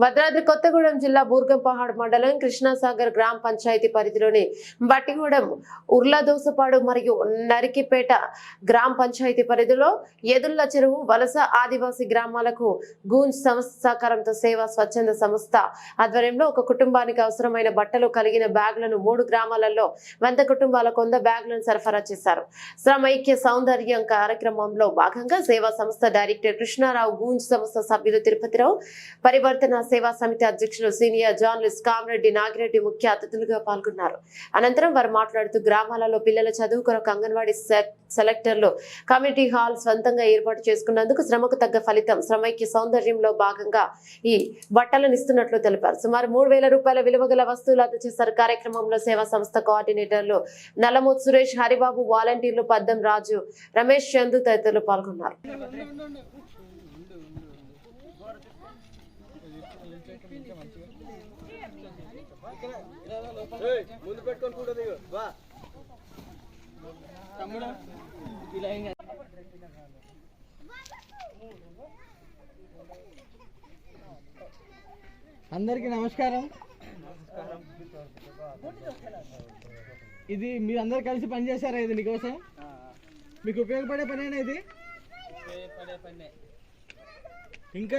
భద్రాద్రి కొత్తగూడెం జిల్లా బూర్గంపహాడ్ మండలం కృష్ణాసాగర్ గ్రామ పంచాయతీ పరిధిలోని బట్టిగూడెం ఉర్లదోసపాడు మరియు నరికిపేట గ్రామ పంచాయతీ పరిధిలో ఎదుళ్ళ చెరువు వలస ఆదివాసీ గ్రామాలకు గూంజ్ సంస్థ సహకారంతో సేవా స్వచ్ఛంద సంస్థ ఆధ్వర్యంలో ఒక కుటుంబానికి అవసరమైన బట్టలు కలిగిన బ్యాగులను మూడు గ్రామాలలో వంద కుటుంబాలకు వంద బ్యాగులను సరఫరా చేశారు. శ్రమైక్య సౌందర్యం కార్యక్రమంలో భాగంగా సేవా సంస్థ డైరెక్టర్ కృష్ణారావు గూంజ్ సంస్థ సభ్యులు తిరుపతిరావు పరివర్తన సేవా సమితి అధ్యక్షులు సీనియర్ జర్నలిస్ట్ కామరెడ్డి నాగిరెడ్డి ముఖ్య అతిథులుగా పాల్గొన్నారు. అనంతరం వారు మాట్లాడుతూ గ్రామాలలో పిల్లల చదువు కొరకు అంగన్వాడీ సె- సెలెక్టర్లు కమిటీ హాల్ స్వంతంగా ఏర్పాటు చేసుకున్నందుకు శ్రమకు తగ్గ ఫలితం శ్రమైక్య సౌందర్యంలో భాగంగా ఈ బట్టలను ఇస్తున్నట్లు తెలిపారు. సుమారు మూడు వేల రూపాయల విలువ గల వస్తువులు అందజేశారు కార్యక్రమంలో సేవా సంస్థ కోఆర్డినేటర్లు నల్లమూత్ సురేష్ హరిబాబు వాలంటీర్లు పద్దం రాజు రమేష్ చందు తదితరులు పాల్గొన్నారు. ముందు పెట్టుకొని ఫోటో దిగు వా తమ్ముడు ఇలా ఏం. అందరికీ నమస్కారం. ఇది మీరు అందరు కలిసి పని చేశారా ఇది నీకోసం మీకు ఉపయోగపడే పనేనా ఇది? ఇంకా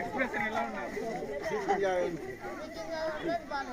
ఎక్స్ప్రెషన్ ఎలా ఉన్నారు బాగా